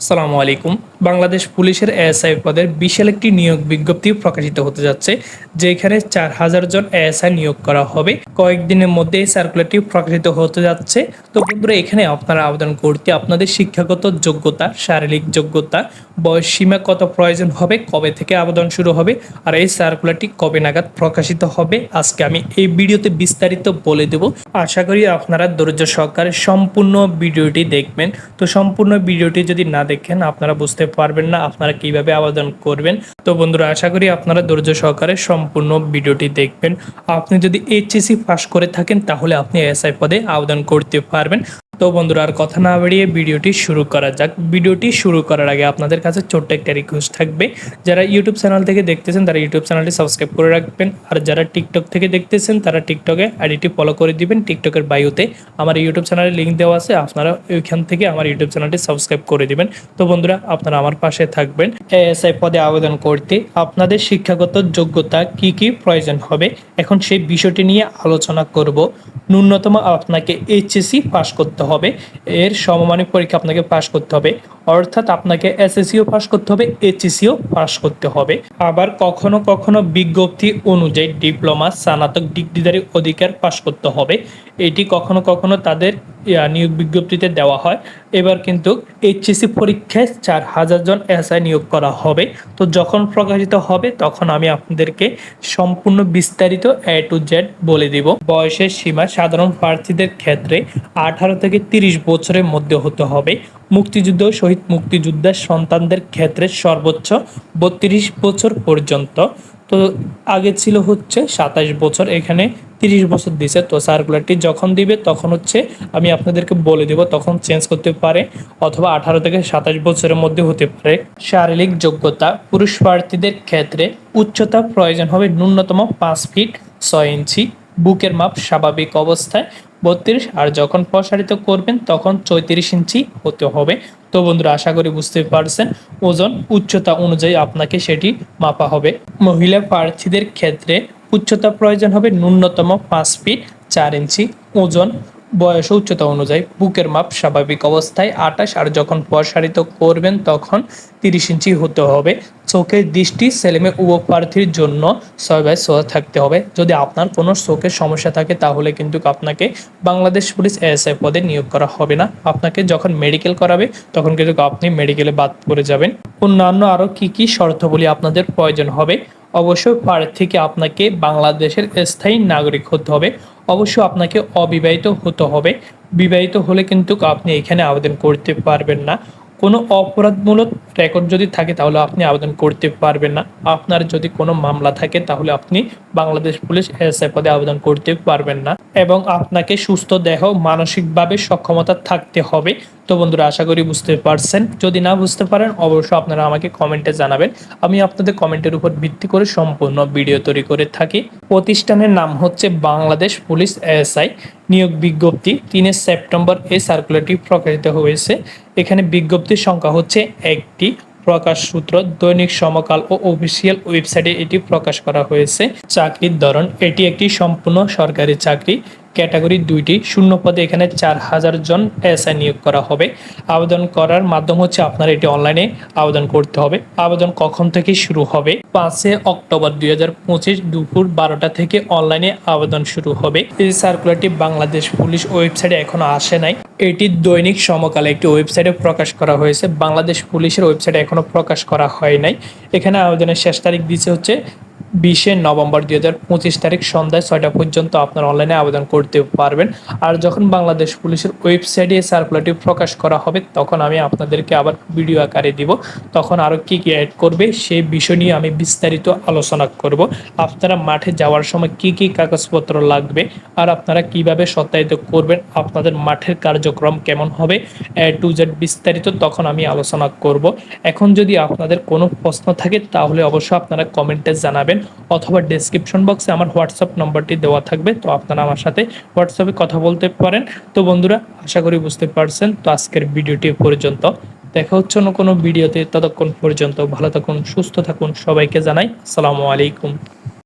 আসসালামু আলাইকুম। বাংলাদেশ পুলিশের এএসআই পদের বিশাল একটি নিয়োগ বিজ্ঞপ্তি প্রকাশিত হতে যাচ্ছে, যেখানে চার হাজার জন এএসআই নিয়োগ করা হবে। কয়েকদিনের মধ্যে এই সার্কুলারটি প্রকাশিত হতে যাচ্ছে। তো বন্ধুরা, এখানে আপনারা আবেদন করতে আপনাদের শিক্ষাগত যোগ্যতা, শারীরিক যোগ্যতা বয়স সীমা কত প্রয়োজন হবে? কবে থেকে আবেদন শুরু হবে? আর এই সার্কুলারটি কবে নাগাদ প্রকাশিত হবে? আজকে আমি এই ভিডিওতে বিস্তারিত বলে দেব। আশা করি আপনারা ধৈর্য সহকারে সম্পূর্ণ ভিডিওটি দেখবেন। তো সম্পূর্ণ ভিডিওটি যদি না দেখেন, আপনারা বুঝতে পারবেন না আপনারা কীভাবে আবেদন করবেন। তো বন্ধুরা, আশা করি আপনারা ধৈর্য সহকারে সম্পূর্ণ ভিডিওটি দেখবেন। আপনি যদি এইচএসসি পাস করে থাকেন, তাহলে আপনি এসআই পদে আবেদন করতে পারবেন। তো বন্ধুরা, আর কথা না বাড়িয়ে ভিডিওটি শুরু করা যাক। ভিডিওটি শুরু করার আগে আপনাদের কাছে ছোট্ট একটা রিকোয়েস্ট থাকবে। যারা ইউটিউব চ্যানেল থেকে দেখতেছেন, তারা ইউটিউব চ্যানেলটি সাবস্ক্রাইব করে রাখবেন। আর যারা টিকটক থেকে দেখতেছেন, তারা টিকটকে আইডিটি ফলো করে দিবেন। টিকটকের বায়ুতে আমার ইউটিউব চ্যানেলের লিঙ্ক দেওয়া আছে। আপনারা ওইখান থেকে আমার ইউটিউব চ্যানেলটি সাবস্ক্রাইব করে দিবেন। তো বন্ধুরা, আপনারা আমার পাশে থাকবেন। এএসআই পদে আবেদন করতে আপনাদের শিক্ষাগত যোগ্যতা কি কি প্রয়োজন হবে? এখন সেই বিষয়টি নিয়ে আলোচনা করব। ন্যূনতম আপনাকে এইচএসসি পাস করতে হবে। এর সমমানিক পরীক্ষা আপনাকে পাস করতে হবে। অর্থাৎ আপনাকে এসএসসিও পাস করতে হবে এইচএসসিও পাস করতে হবে। আবার কখনো কখনো বিজ্ঞপ্তি অনুযায়ী ডিপ্লোমা, স্নাতক, ডিগ্রিধারী অধিকার পাস করতে হবে। এটি কখনো কখনো তাদের নিয়োগ বিজ্ঞপ্তিতে দেওয়া হয়। এবার কিন্তু এইচএসসি পরীক্ষায় চার হাজার জন এসআই নিয়োগ করা হবে। তো যখন প্রকাশিত হবে, তখন আমি আপনাদেরকে সম্পূর্ণ বিস্তারিত এ টু জেড বলে দিব। বয়সের সীমা সাধারণ প্রার্থীদের ক্ষেত্রে আঠারো থেকে তিরিশ বছরের মধ্যে হতে হবে। মুক্তিযুদ্ধ, শহীদ মুক্তিযোদ্ধার সন্তানদের ক্ষেত্রে সর্বোচ্চ বত্রিশ বছর পর্যন্ত। তো আগে ছিল হচ্ছে সাতাশ বছর, এখানে তিরিশ বছর দিছে, তো সার্কুলারটি যখন দিবে তখন হচ্ছে আমি আপনাদেরকে বলে দেব, তখন চেঞ্জ করতে পারে অথবা আঠারো থেকে সাতাশ বছরের মধ্যে হতে পারে। শারীরিক যোগ্যতা, পুরুষ প্রার্থীদের ক্ষেত্রে উচ্চতা প্রয়োজন হবে ন্যূনতম পাঁচ ফিট ছয় ইঞ্চি, বুকের মাপ স্বাভাবিক অবস্থায় বত্রিশ, আর যখন প্রসারিত করবেন তখন চৌত্রিশ ইঞ্চি হতে হবে। তো বন্ধুরা, আশা করি বুঝতে পারছেন, ওজন উচ্চতা অনুযায়ী আপনাকে সেটি মাপা হবে। মহিলা প্রার্থীদের ক্ষেত্রে উচ্চতা প্রয়োজন হবে ন্যূনতম পাঁচ ফিট চার ইঞ্চি। ওজন, বয়স উচ্চতা অনুযায়ী। বুকের মাপ স্বাভাবিক অবস্থায় আটাশ আর যখন প্রসারিত করবেন, তখন তিরিশ ইঞ্চি হতে হবে। চোখের দৃষ্টি ছেলেমেয়ে উপ প্রার্থীর জন্য ছয় বাই ছয় থাকতে হবে। যদি আপনার কোনো চোখের সমস্যা থাকে, তাহলে কিন্তু আপনাকে বাংলাদেশ পুলিশ এএসআই পদে নিয়োগ করা হবে না। আপনাকে যখন মেডিকেল করাবে, তখন কিন্তু আপনি মেডিকেলে বাদ পড়ে যাবেন। অন্যান্য আরও কি কি শর্তাবলী আপনাদের প্রয়োজন হবে? অবশ্যই প্রার্থীকে আপনাকে বাংলাদেশের স্থায়ী নাগরিক হতে হবে। অবশ্য আপনাকে অবিবাহিত হতে হবে। বিবাহিত হলে কিন্তু আপনি এখানে আবেদন করতে পারবেন না। কোনো অপরাধমূলক রেকর্ড যদি থাকে তাহলে আপনি আবেদন করতে পারবেন না। আপনার যদি কোনো মামলা থাকে তাহলে আপনি বাংলাদেশ পুলিশ এসআই পদে আবেদন করতে পারবেন না। এবং আপনাকে সুস্থ দেহ, মানসিকভাবে সক্ষমতা থাকতে হবে। তো বন্ধুরা, আশা করি বুঝতে পারছেন। যদি না বুঝতে পারেন, অবশ্যই আপনারা আমাকে কমেন্টে জানাবেন। আমি আপনাদের কমেন্টের উপর ভিত্তি করে সম্পূর্ণ ভিডিও তৈরি করে থাকি। প্রতিষ্ঠানের নাম হচ্ছে বাংলাদেশ পুলিশ এএসআই। নিয়োগ বিজ্ঞপ্তি তিনে সেপ্টেম্বর এই সার্কুলারটি প্রকাশিত হয়েছে। এখানে বিজ্ঞপ্তির সংখ্যা হচ্ছে একটি। প্রকাশ সূত্র, দৈনিক সমকাল ও অফিসিয়াল ওয়েবসাইটে এটি প্রকাশ করা হয়েছে। চাকরির ধরন, এটি একটি সম্পূর্ণ সরকারি চাকরি। ক্যাটাগরি দুইটি শূন্য পদে এখানে চার হাজার জন এসআই নিয়োগ করা হবে। আবেদন করার মাধ্যম হচ্ছে আপনার এটি অনলাইনে আবেদন করতে হবে। আবেদন কখন থেকে শুরু হবে? পাঁচে অক্টোবর দুই হাজার পঁচিশ দুপুর বারোটা থেকে অনলাইনে আবেদন শুরু হবে। এই সার্কুলারটি বাংলাদেশ পুলিশ ওয়েবসাইটে এখনও আসে নাই। এটি দৈনিক সমকালে একটি ওয়েবসাইটে প্রকাশ করা হয়েছে। বাংলাদেশ পুলিশের ওয়েবসাইটে এখনও প্রকাশ করা হয় নাই। এখানে আবেদনের শেষ তারিখ দিচ্ছে হচ্ছে বিশে নভেম্বর দুই হাজার পঁচিশ তারিখ সন্ধ্যায় ছয়টা পর্যন্ত আপনার অনলাইনে আবেদন করতে পারবেন। আর যখন বাংলাদেশ পুলিশের ওয়েবসাইটে সার্কুলারটি প্রকাশ করা হবে, তখন আমি আপনাদেরকে আবার ভিডিও আকারে দিব। তখন আরও কী কী অ্যাড করবে সেই বিষয় নিয়ে আমি বিস্তারিত আলোচনা করব। আপনারা মাঠে যাওয়ার সময় কি কি কাগজপত্র লাগবে, আর আপনারা কীভাবে সত্যায়িত করবেন, আপনাদের মাঠের কার্যক্রম কেমন হবে টু জেড বিস্তারিত তখন আমি আলোচনা করব। এখন যদি আপনাদের কোনো প্রশ্ন থাকে, তাহলে অবশ্যই আপনারা কমেন্টে জানাবেন। অথবা ডেসক্রিপশন বক্সে আমার হোয়াটসঅ্যাপ নম্বরটি দেওয়া থাকবে। তো আপনারা আমার সাথে হোয়াটসঅ্যাপে কথা বলতে পারেন। তো বন্ধুরা, আশা করি বুঝতে পারছেন। তো আজকের ভিডিওটি পর্যন্ত। দেখা হচ্ছে অন্য কোনো ভিডিওতে। ততক্ষণ পর্যন্ত ভালো থাকুন, সুস্থ থাকুন। সবাইকে জানাই আসসালামু আলাইকুম।